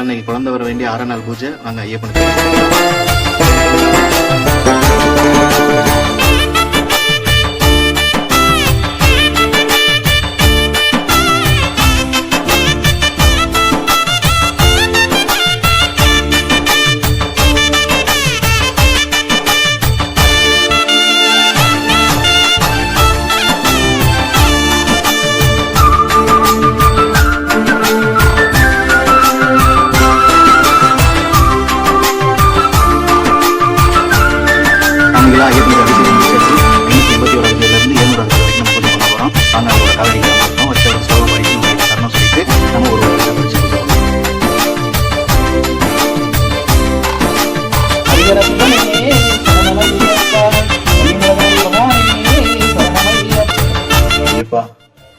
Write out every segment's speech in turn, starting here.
இன்னைக்கு குழந்தை வர வேண்டிய ஆறாம் நாள் பூஜை நாங்கள் ஐயப்பனுக்கு. போறோம் வாங்க வச்சு ஒரு தரணும் சொல்லிட்டு நம்ம ஒரு பிடிச்சி ஐயப்பா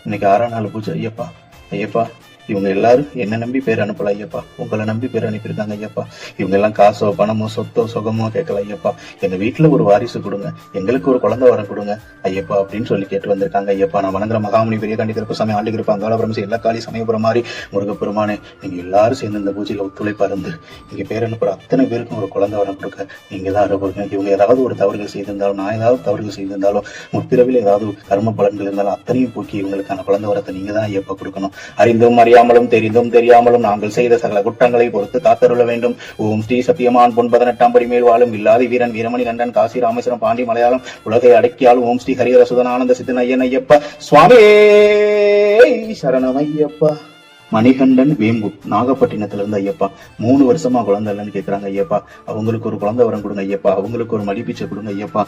இன்னைக்கு ஆறாம் நாள் பூஜை. ஐயப்பா ஐயப்பா. இவங்க எல்லாரும் என்ன நம்பி பேர் அனுப்பல ஐயப்பா. உங்களை நம்பி பேர் அனுப்பியிருக்காங்க ஐயப்பா. இவங்க எல்லாம் காசோ பணமோ சொத்தோ சுகமோ கேட்கல ஐயப்பா. எங்க வீட்டுல ஒரு வாரிசு கொடுங்க. எங்களுக்கு ஒரு குழந்தை வரம் கொடுங்க. ஐயப்பா அப்படின்னு சொல்லி கேட்டு வந்திருக்காங்க ஐயப்பா. நான் வணங்குற மகாமுனி பெரிய கண்டி திருப்பு சமயம் ஆண்டு இருப்பாங்க அங்காளபுரம் எல்லா காலி சமயபுரம் மாதிரி முருகப்பெருமானே நீங்க எல்லாரும் சேர்ந்து இந்த பூஜையில ஒத்துழைப்பா இருந்து இங்க பேர் அனுப்புற அத்தனை பேருக்கும் ஒரு குழந்தை வரம் கொடுக்க நீங்க தான் அனுப்புங்க இவங்க ஏதாவது ஒரு தவறுகள் செய்திருந்தாலும் நான் ஏதாவது தவறுகள் செய்திருந்தாலும் முற்பிறவில் ஏதாவது கர்ம பலன்கள் இருந்தாலும் அத்தனையும் போக்கி இவங்களுக்கான குழந்தை வரத்தை நீங்க தான் ஐயப்பா கொடுக்கணும். அறிந்தும் அறியாமலும் தெரிந்தும் தெரியாமலும் நாங்கள் செய்த சகல குற்றங்களை பொறுத்து காத்தருள வேண்டும். ஓம் ஸ்ரீ சத்தியமான் பொன்பதனெட்டாம் படி மேல் வாழும் இல்லாதி வீரன் வீரமணி கண்டன் காசி ராமேஸ்வரம் பாண்டி மலையாளம் உலகை அடக்கியால் ஓம் ஸ்ரீ ஹரிஹர சுதனானந்த சித்தன் ஐயன் ஐயப்ப சுவாமி சரணம் ஐயப்பா மணிகண்டன் வேம்பு நாகப்பட்டினத்துல இருந்து ஐயப்பா. மூணு வருஷமா குழந்தை இல்லைன்னு கேக்குறாங்க ஐயப்பா. அவங்களுக்கு ஒரு குழந்தை வரம் கொடுங்க ஐயப்பா. அவங்களுக்கு ஒரு மடிப்பீச்சை கொடுங்க ஐயப்பா.